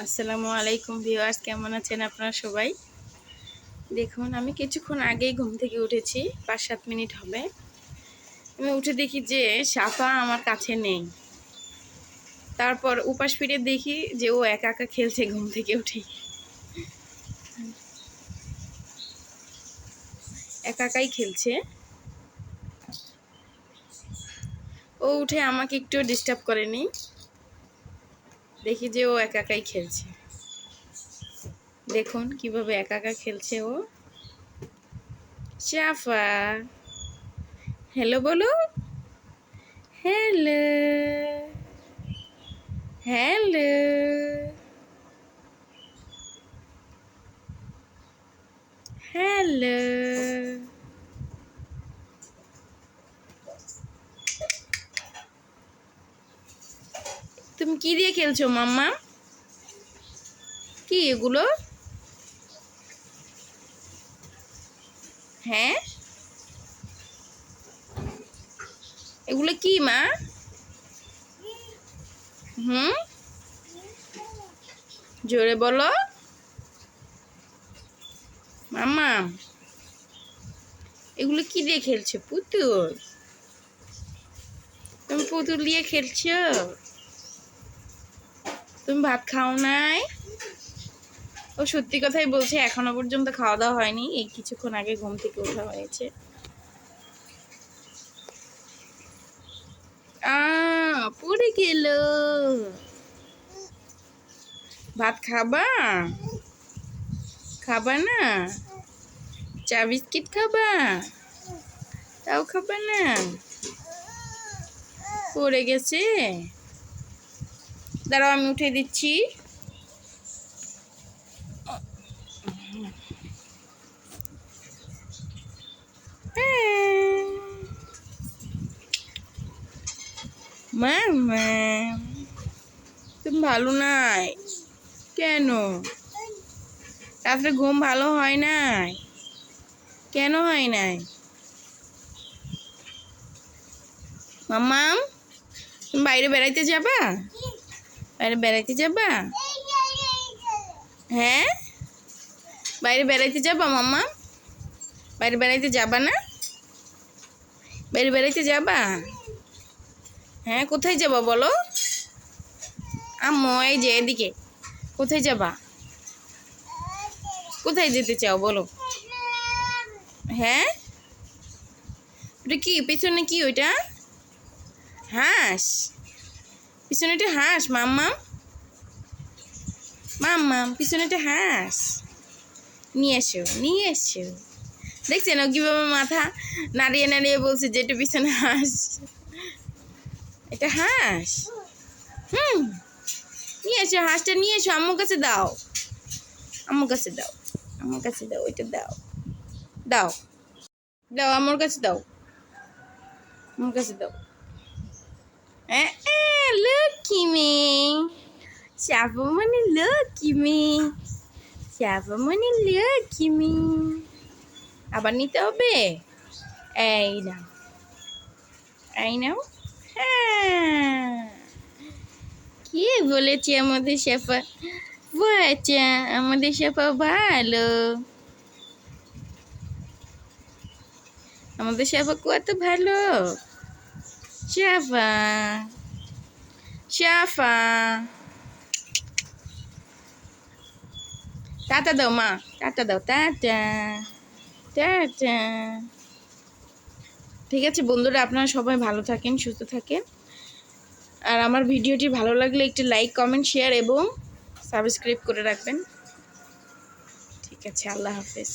আসসালামু আলাইকুম ভিউয়ার্স, কেমন আছেন আপনারা সবাই? দেখুন, আমি কিছুক্ষণ আগেই ঘুম থেকে উঠেছি পাঁচ সাত মিনিট হবে। আমি উঠে দেখি যে সাফা আমার কাছে নেই। তারপর উপাস ফিরে দেখি যে ও একা একা খেলছে ঘুম থেকে উঠে। একা একাই খেলছে। ও উঠে আমাকে একটু ডিস্টার্ব করেনি। দেখি যে ও একা একাই খেলছে। দেখুন কীভাবে একা একা খেলছে ও। চাফা। হ্যালো বলো। হ্যালো হ্যালো হ্যালো তুমি কি দিয়ে খেলছো, মাম্মা? কি এগুলো? হ্যাঁ? এগুলো কি, মা? হুম? জোরে বলো। মাম্মা, এগুলো কি দিয়ে খেলছো, পুতুল? তুমি পুতুল দিয়ে খেলছো? তুমি ভাত খাও নাই? ও সত্যি কথাই বলছে, এখনও পর্যন্ত খাওয়া দাওয়া হয়নি। এই কিছুক্ষণ আগে ঘুম থেকে ওঠা হয়েছে। পড়ে গেল। ভাত খাবা? খাবা না? চা বিস্কিট খাবা? তাও খাবা না? পড়ে গেছে? দাঁড়াও, আমি উঠে দিচ্ছি। মামা তুমি ভালো নাই। কেন? রাত্রে ঘুম ভালো হয় নাই। কেন হয় নাই? মাম্মাম, তুমি বাইরে বেড়াইতে যাবা? বাইরে বেড়াইতে যাবা? হ্যাঁ? বাইরে বেড়াইতে যাবা মাম্মা? বাইরে বেড়াইতে যাবা না? বাইরে বেড়াইতে যাবা? হ্যাঁ কোথায় যাবা বলো? আম্মু, এই যে এদিকে। কোথায় যাবা? কোথায় যেতে চাও বলো? হ্যাঁ? ওটা কি? পেছনে কি ওইটা? হাঁস? পিছনে একটা হাঁস মাম্মাম মাম্মাম পিছনে একটা হাঁস। নিয়ে এসো নিয়ে এসো। দেখছেন ও কীভাবে মাথা নাড়িয়ে নাড়িয়ে বলছে যে এটা পিছনে হাঁস। এটা হাঁস। হুম। নিয়ে এসো, হাঁসটা নিয়ে এসো, আম্মুর কাছে দাও। আম্মুর কাছে দাও আমার কাছে দাও, ওইটা দাও। দাও। দাও আমার কাছে দাও। আমার কাছে দাও। লক্ষ্মী মেয়ে শ্যাপমণি লক্ষ্মী মেয়ে শ্যাপমণি লক্ষ্মী মেয়ে আবার নিতে হবে এই নাও এই নাও হ্যাঁ কে বলেছে আমাদের শেফা বাচ্চা আমাদের শেফা ভালো আমাদের শেফা কত ভালো শেফা শেফা টাটা দাও মা টাটা দাও টাটা টাটা ঠিক আছে, বন্ধুরা, আপনারা সবাই ভালো থাকেন, সুস্থ থাকেন। আর আমার ভিডিওটি ভালো লাগলে একটি লাইক কমেন্ট শেয়ার এবং সাবস্ক্রাইব করে রাখবেন। ঠিক আছে, আল্লাহ হাফেজ।